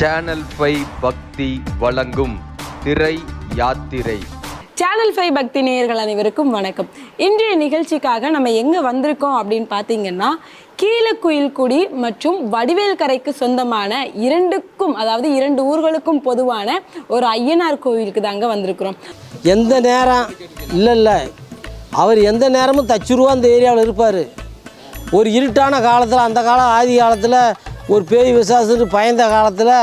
Channel five பக்தி வழங்கும் திரை யாத்திரை. சேனல் ஃபைவ் பக்தி நேயர்கள் அனைவருக்கும் வணக்கம். இன்றைய நிகழ்ச்சிக்காக நம்ம எங்கே வந்திருக்கோம் அப்படின்னு பார்த்தீங்கன்னா கீழக்குயில்குடி மற்றும் வடிவேல் கரைக்கு சொந்தமான இரண்டுக்கும் அதாவது இரண்டு ஊர்களுக்கும் பொதுவான ஒரு ஐயனார் கோவிலுக்கு தாங்க வந்திருக்கிறோம். எந்த நேரம்? இல்லை இல்லை அவர் எந்த நேரமும் தச்சுருவா அந்த ஏரியாவில் இருப்பார். ஒரு இருட்டான காலத்தில் அந்த காலம் ஆதி காலத்தில் ஒரு பேய் விசாசுன்னு பயந்த காலத்தில்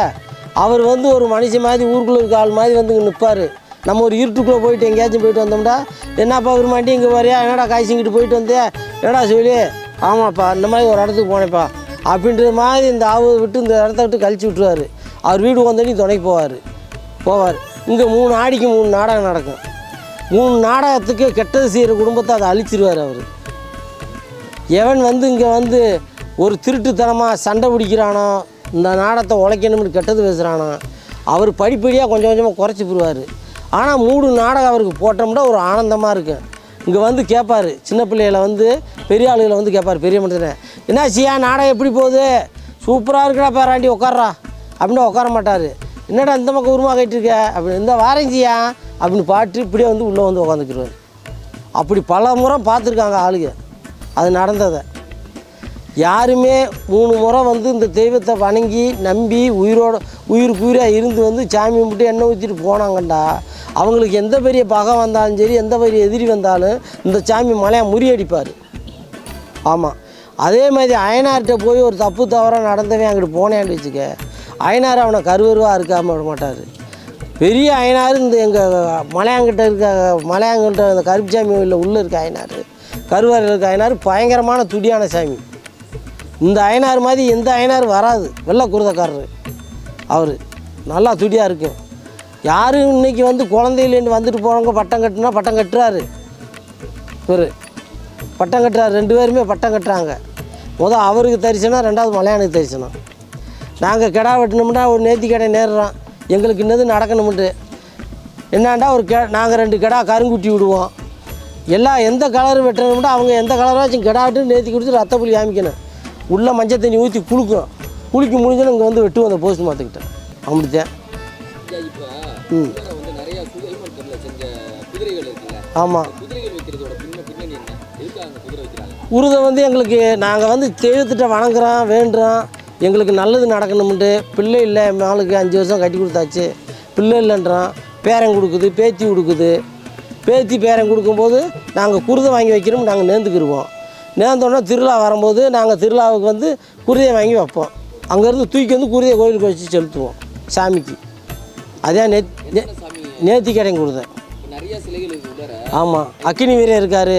அவர் வந்து ஒரு மனுஷன் மாதிரி ஊருக்குள்ளே இருக்க ஆள் மாதிரி வந்து இங்கே நிற்பார் நம்ம ஒரு இருட்டுக்குள்ளே போயிட்டு எங்கேயாச்சும் போயிட்டு வந்தோம்டா. என்னப்பா ஒரு மாட்டி இங்கே வரையா? என்னடா காய்ச்சிங்கிட்டு போயிட்டு வந்தே என்னடா சொல்லி? ஆமாப்பா இந்த மாதிரி ஒரு இடத்துக்கு போனேப்பா அப்படின்ற மாதிரி இந்த ஆவு விட்டு இந்த இடத்த விட்டு கழிச்சு விட்டுருவார். அவர் வீடு வந்தோடனே துணைக்கு போவார். போவார். இங்கே மூணு ஆடிக்கு மூணு நாடகம் நடக்கும். மூணு நாடகத்துக்கு கெட்டது செய்கிற குடும்பத்தை அதை அழிச்சிருவார் அவர். எவன் வந்து இங்கே வந்து ஒரு திருட்டுத்தனமாக சண்டை பிடிக்கிறானோ? இந்த நாடகத்தை உழைக்கணும்னு கெட்டது பேசுகிறானோ அவர் படிப்படியாக கொஞ்சம் கொஞ்சமாக குறைச்சி போடுவார். ஆனால் மூணு நாடகம் அவருக்கு போட்டோம்னா ஒரு ஆனந்தமாக இருக்கும் இங்கே வந்து கேட்பார் சின்ன பிள்ளைகளை வந்து பெரிய ஆளுகளை வந்து கேட்பார் பெரிய மனுஷனை. என்ன சியா நாடகம் எப்படி போகுது? சூப்பராக இருக்குடா பேராண்டி உட்கார்றா. அப்படின்னு உட்கார மாட்டார். என்னடா இந்த பக்கம் உருமா கேட்டிருக்க? அப்படி இந்த வாரஞ்சியா அப்படின்னு பாட்டு இப்படியே வந்து உள்ளே வந்து உட்காந்துக்கிடுவார் அப்படி பல முறை பார்த்துருக்காங்க ஆளுங்க. அது நடந்ததை. யாருமே மூணு முறை வந்து இந்த தெய்வத்தை வணங்கி நம்பி உயிரோட உயிருக்கு உயிராக இருந்து வந்து சாமி கும்பிட்டு எண்ணெய் ஊற்றிட்டு போனாங்கண்டா. அவங்களுக்கு எந்த பெரிய பகை வந்தாலும் சரி எந்த பெரிய எதிரி வந்தாலும் இந்த சாமி மலையை முறியடிப்பார். ஆமாம் அதே மாதிரி அயனார்கிட்ட போய் ஒரு தப்பு தவறாக நடந்தவன் அங்கிட்டு போனேன்னு வச்சுக்க அயனார் அவனை கருவருவாக இருக்காம விட மாட்டார். பெரிய அயனார் இந்த எங்கள் மலையாங்கிட்ட இருக்க மலையாங்கிட்ட இந்த கருப்புசாமி கோயிலில் உள்ளே இருக்க அயனார். கருவாரில் இருக்க அயனார் பயங்கரமான துடியான சாமி. இந்த அயனார் மாதிரி எந்த அயனார் வராது. வெள்ளை குருதக்காரர். அவர் நல்லா துடியாக இருக்கும் யாரும் இன்னைக்கு வந்து குழந்தையிலேருந்து வந்துட்டு போகிறவங்க பட்டம் கட்டுனா பட்டம் கட்டுறாரு. இவர் பட்டம் கட்டுறாரு. ரெண்டு பேருமே பட்டம் கட்டுறாங்க. முதல் அவருக்கு தரிசனம் ரெண்டாவது மலையானுக்கு தரிசனம். நாங்கள் கிடா வெட்டினோம்னா ஒரு நேர்த்தி கடை நேர்றோம் எங்களுக்கு இன்னது நடக்கணும்ட்டு. என்னாண்டா ஒரு கெ நாங்கள் ரெண்டு கிடா கருங்குட்டி விடுவோம். எல்லாம் எந்த கலர் வெட்டணும்னா அவங்க எந்த கலராச்சும் கிடாட்டு நேர்த்தி கொடுத்து ரத்த புள்ளி காமிக்கணும் உள்ளே மஞ்சள் தண்ணி ஊற்றி குளுக்கும் குளிக்க முடிஞ்சோன்னு இங்கே வந்து வெட்டுவோம் அந்த போஸ்ட் மாற்றுக்கிட்ட அப்படித்தான் ம். வந்து ஆமாம் உருதை வந்து எங்களுக்கு நாங்கள் வந்து தெய்வத்திட்ட வணங்குறோம் வேண்டுறோம். எங்களுக்கு நல்லது நடக்கணும்ட்டு பிள்ளை இல்லை மகளுக்கு அஞ்சு வருஷம் கட்டி கொடுத்தாச்சு. பிள்ளை இல்லைன்றோம். பேரன் கொடுக்குது பேத்தி கொடுக்குது. பேத்தி பேரன் கொடுக்கும்போது நாங்கள் குருதை வாங்கி வைக்கிறோம் நாங்கள் நேர்ந்துக்கிருவோம். நேர்ந்தோடனே திருவிழா வரும்போது நாங்கள் திருவிழாவுக்கு வந்து குருதியை வாங்கி வைப்போம். அங்கேருந்து தூக்கி வந்து குருதையை கோயிலுக்கு வச்சு செலுத்துவோம் சாமிக்கு. அதே நே நே- நேர்த்தி கடைங்க கொடுத்தேன் ஆமாம் அக்கினி வீரர் இருக்கார்.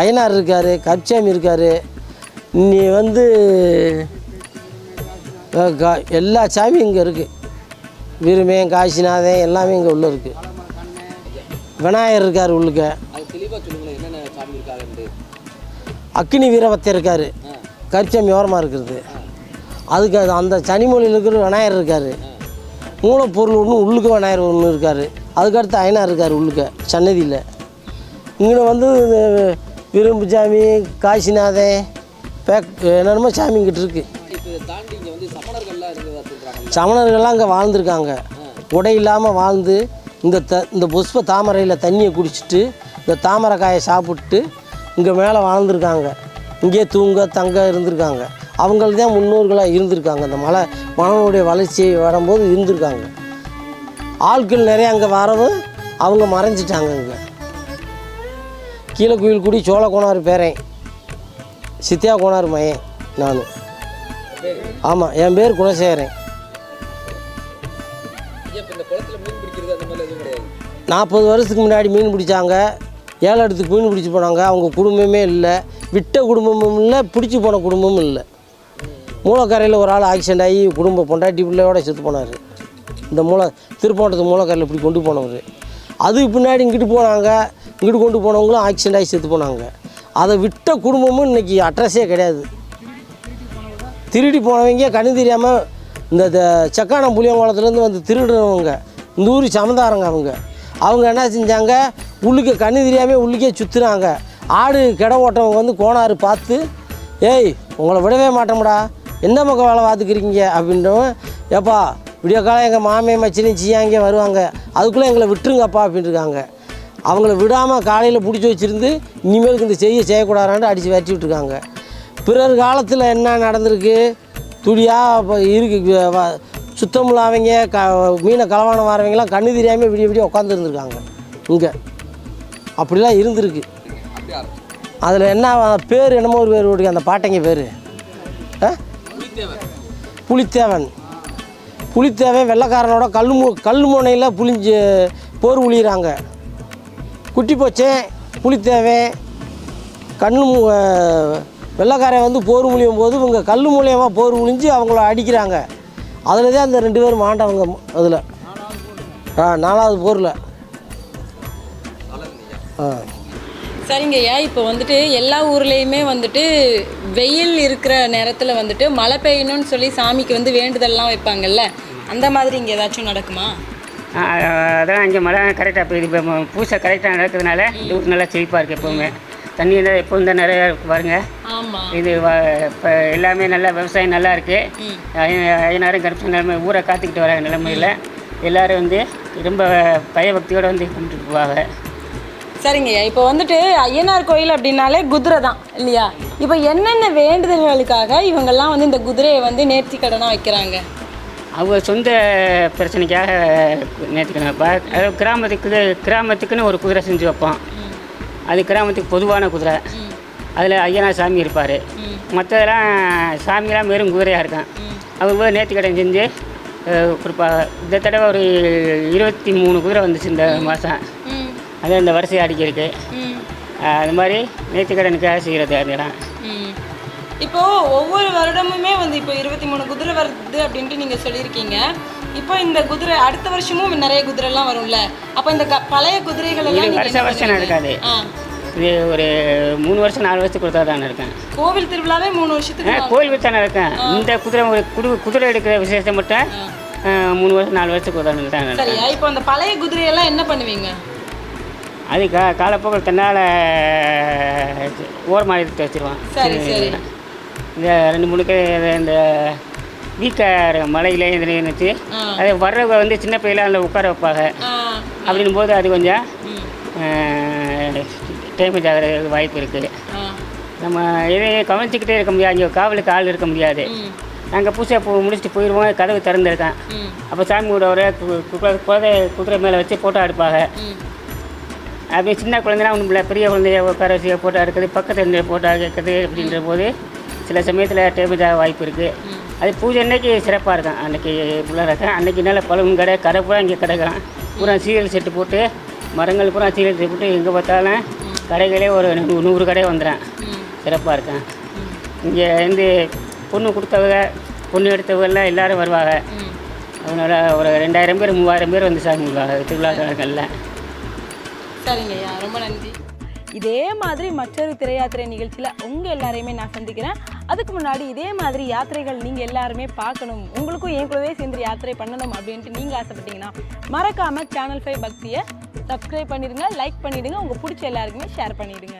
அயனார் இருக்கார் கப்சாமி இருக்கார். நீ வந்து கா- எல்லா சாமியும் இங்கே இருக்குது விரும்பேன் காசிநாதன் எல்லாமே இங்கே உள்ளே இருக்குது விநாயகர் இருக்கார் உள்ளுக்க. அக்கினி வீரபத்தர் இருக்கார். கரிச்சாமி ஓரமாக இருக்கிறது. அதுக்கு அது அந்த சனிமொழியில் இருக்கிற விநாயகர் இருக்கார். மூலப்பொருள் ஒன்று உள்ளுக்கு விநாயகர் ஒன்று இருக்கார். அதுக்கடுத்து அயனார் இருக்கார் உள்ளுக்க சன்னதியில். இங்கே வந்து விரும்பு சாமி காசிநாதன் பேக் என்னென்னமோ சாமி இங்கிட்டு இருக்குது சமணர்கள்லாம் அங்கே வாழ்ந்துருக்காங்க. உடை இல்லாமல் வாழ்ந்து இந்த த இந்த புஷ்ப தாமரையில் தண்ணியை குடிச்சிட்டு இந்த தாமரை காயை சாப்பிட்டு இங்கே மேலே வாழ்ந்துருக்காங்க. இங்கேயே தூங்க தங்க இருந்திருக்காங்க. அவங்களுக்கு தான் முன்னோர்களாக இருந்திருக்காங்க. அந்த மலை மனனுடைய வளர்ச்சி வரும்போது இருந்திருக்காங்க. ஆட்கள் நிறைய அங்கே வரவும் அவங்க மறைஞ்சிட்டாங்க இங்கே. கீழே குயில் குடி சோழ கோணார் பேரன். சித்தியா கோணார் மையன் நான். ஆமாம் என் பேர் குணசேகரன் நாற்பது வருஷத்துக்கு முன்னாடி மீன் பிடிச்சாங்க. ஏழை இடத்துக்கு மீன் பிடிச்சி போனாங்க. அவங்க குடும்பமே இல்லை. விட்ட குடும்பமும் இல்லை பிடிச்சி போன குடும்பமும் இல்லை. மூலக்கரையில் ஒரு ஆள் ஆக்சிடென்ட் ஆகி குடும்ப பொண்டாட்டி பிள்ளையோட செத்து போனார். இந்த மூளை திருப்போணத்து மூலக்கரையில் இப்படி கொண்டு போனவர். அதுக்கு பின்னாடி இங்கிட்டு போனாங்க. இங்கிட்டு கொண்டு போனவங்களும் ஆக்சிடென்ட் ஆகி செத்து போனாங்க. அதை விட்ட குடும்பமும் இன்றைக்கி அட்ரஸே கிடையாது. திருடி போனவங்க கண்ணு தெரியாமல் இந்த த- செக்கானம் புளியங்குளத்துலேருந்து வந்து திருடுறவங்க. இந்த ஊர் சமந்தாரங்க அவங்க. அவங்க என்ன செஞ்சாங்க? உள்ளுக்கு கண்ணு தெரியாமல் உள்ளுக்கே சுற்றுறாங்க ஆடு கிட ஓட்டவங்க வந்து கோணாறு பார்த்து ஏய் உங்களை விடவே மாட்டோம்டா. எந்த பக்கம் வேலை பார்த்துக்கிறீங்க? அப்படின்றவன் ஏப்பா விடிய காலம் எங்கள் மாமே மச்சினி சியாங்க வருவாங்க. அதுக்குள்ளே எங்களை விட்டுருங்கப்பா அப்படின்ட்டுருக்காங்க அவங்கள விடாமல் காலையில் பிடிச்சி வச்சுருந்து இனிமேலுக்கு இந்த செய்ய செய்யக்கூடாதான்ட்டு அடித்து விரட்டி விட்டுருக்காங்க. பிறர் காலத்தில் என்ன நடந்திருக்கு? துடியாக இப்போ இருக்கு சுத்தம் இல்லாதவங்க க மீனை களவானம் வரவங்களாம் கண்ணு தெரியாமல் விடிய விடிய உட்காந்துருந்துருக்காங்க இங்கே. அப்படிலாம் இருந்திருக்கு. அதில் என்ன பேர் என்னமோ ஒரு பேர் ஓடுங்க அந்த பாட்டைங்க பேர். ஆ? புலித்தேவன். புலித்தேவன் வெள்ளைக்காரனோட கல் மூ கல் முனையில் புளிஞ்சு போர் உழிகிறாங்க குட்டி போச்சேன் புலித்தேவன். கண்ணு மு- வெள்ளைக்காரன் வந்து போர் முழியும் போது இவங்க கல் மூலியமாக போர் உழிஞ்சு அவங்கள அடிக்கிறாங்க. அதில் தான் அந்த ரெண்டு பேரும் மாண்டவங்க அதில். ஆ நாலாவது போரில். ஆ. சரிங்க ஐயா இப்போ வந்துட்டு எல்லா ஊர்லேயுமே வந்துட்டு வெயில் இருக்கிற நேரத்தில் வந்துட்டு மழை பெய்யணும்னு சொல்லி சாமிக்கு வந்து வேண்டுதல்லாம் வைப்பாங்கல்ல? அந்த மாதிரி இங்கே ஏதாச்சும் நடக்குமா? அதான் இங்கே மழை கரெக்டாக பெய்யுது. இப்போ பூசை கரெக்டாக நடக்கிறதுனால இந்த ஊர் நல்லா செழிப்பாக இருக்குது எப்போவுமே. தண்ணி எப்போ இந்த நிறையா இருக்கு பாருங்க. இது இப்போ எல்லாமே நல்லா விவசாயம் நல்லா இருக்குது ஐயனாரும் கருப்பு நிலைமை ஊரை காத்துக்கிட்டு வர நிலைமையில். எல்லோரும் வந்து ரொம்ப பயபக்தியோடு வந்து கும்பிட்டு போவாங்க. சரிங்க இப்போ வந்துட்டு ஐயனார் கோயில் அப்படின்னாலே குதிரை தான் இல்லையா? இப்போ என்னென்ன வேண்டுதல்களுக்காக இவங்கெல்லாம் வந்து இந்த குதிரையை வந்து நேர்த்தி கடனாக வைக்கிறாங்க? அவங்க சொந்த பிரச்சனைக்காக அதாவது கிராமத்துக்கு கிராமத்துக்குன்னு ஒரு குதிரை செஞ்சு வைப்போம். அது கிராமத்துக்கு பொதுவான குதிரை. அதில் ஐயனார் சாமி இருப்பார். மற்றதெல்லாம் சாமியெல்லாம் வெறும் குதிரையாக இருக்கும். அவர் போய் நேற்று கடன் செஞ்சு அஹ், கொடுப்பாங்க இந்த தடவை ஒரு இருபத்தி மூணு குதிரை வந்துச்சு இந்த மாதம் அது இந்த வரிசை அடிக்கிறதுக்கு. அது மாதிரி நேர்த்தி கடனுக்காக செய்கிறது இடம். இப்போது ஒவ்வொரு வருடமுமே வந்து இப்போ இருபத்தி மூணு குதிரை வருது அப்படின்ட்டு நீங்கள் சொல்லியிருக்கீங்க. இப்போ இந்த குதிரை அடுத்த வருஷமும் நிறைய குதிரை எல்லாம் வரும்ல? அப்போ இந்த க- பழைய குதிரைகள் எல்லாம் நீங்க வருஷம்? நடக்காது. இது ஒரு மூணு வருஷம் நாலு வருஷத்துக்கு கொடுத்தா தான் இருக்கேன் கோவில் திருவிழாவே மூணு வருஷத்துக்கு கோயில் வச்சா நடக்கும். இந்த குதிரை ஒரு குடு குதிரை எடுக்கிற விசேஷத்தை மட்டும் மூணு வருஷம் நாலு வருஷத்துக்கு தடவை தான் சரியா? இப்போ அந்த பழைய குதிரையெல்லாம் என்ன பண்ணுவீங்க? அது கா காலப்போக்கில் தன்னால் ஓரமாக எடுத்து வச்சிருவான். சரி, சரி. இந்த ரெண்டு மூணு கே இந்த வீக்கார் மலையில இதில் இருந்துச்சு. அது வர்றவங்க வந்து சின்ன பையில அதில் உட்கார வைப்பாங்க. அப்படின்னும் போது அது கொஞ்சம் டேமேஜ் ஆகிற வாய்ப்பு இருக்குது நம்ம எதையும் கவனிச்சிக்கிட்டே இருக்க முடியாது. இங்கே காவலுக்கு ஆள் இருக்க முடியாது. நாங்கள் பூசை பூ முடிச்சுட்டு போயிடுவோம் கதவு திறந்துருக்கேன். அப்போ சாமி கூட ஒரு குதிரை குதிரை மேலே வச்சு ஃபோட்டோ எடுப்பாங்க. ம். அப்படியே சின்ன குழந்தைலாம் ஒன்றும் இல்லை பெரிய குழந்தைய உட்கார வச்சு ஃபோட்டோ எடுக்கிறது பக்கத்தில் இருந்து ஃபோட்டோ கேட்குறது அப்படின்ற போது சில சமயத்தில் டேமேஜ் ஆக வாய்ப்பு இருக்குது அது பூஜை அன்னைக்கு சிறப்பாக இருக்கும். அன்னைக்கு ஃபுல்லாக இருக்கும். அன்னைக்கு நல்ல பழமும் கடை கடை பூரா இங்கே கிடக்கும் பூரா சீரியல் செட்டு போட்டு மரங்கள் பூரா சீரியல் செட்டு போட்டு எங்கே பார்த்தாலும் கடைகளே ஒரு நூறு கடை வந்துடும். சிறப்பாக இருக்கும். இங்கே வந்து பொண்ணு கொடுத்தவங்க பொண்ணு எடுத்தவங்கெல்லாம் எல்லாரும் வருவாங்க. அதனால் ஒரு ரெண்டாயிரம் பேர் மூவாயிரம் பேர் வந்து சாமி திருவிழா காலங்களில். சரிங்க ரொம்ப நன்றி. இதே மாதிரி மற்றொரு திரை யாத்திரை நிகழ்ச்சியில் உங்கள் எல்லாரையுமே நான் சந்திக்கிறேன். அதுக்கு முன்னாடி இதே மாதிரி யாத்திரைகள் நீங்கள் எல்லாருமே பார்க்கணும். உங்களுக்கும் என் கூடவே சேர்ந்து யாத்திரை பண்ணணும் அப்படின்ட்டு நீங்கள் ஆசைப்பட்டீங்கன்னா மறக்காமல் சேனல் ஃபைவ் பக்தியை சப்ஸ்கிரைப் பண்ணிடுங்க லைக் பண்ணிவிடுங்க உங்கள் பிடிச்ச எல்லாருக்குமே ஷேர் பண்ணிவிடுங்க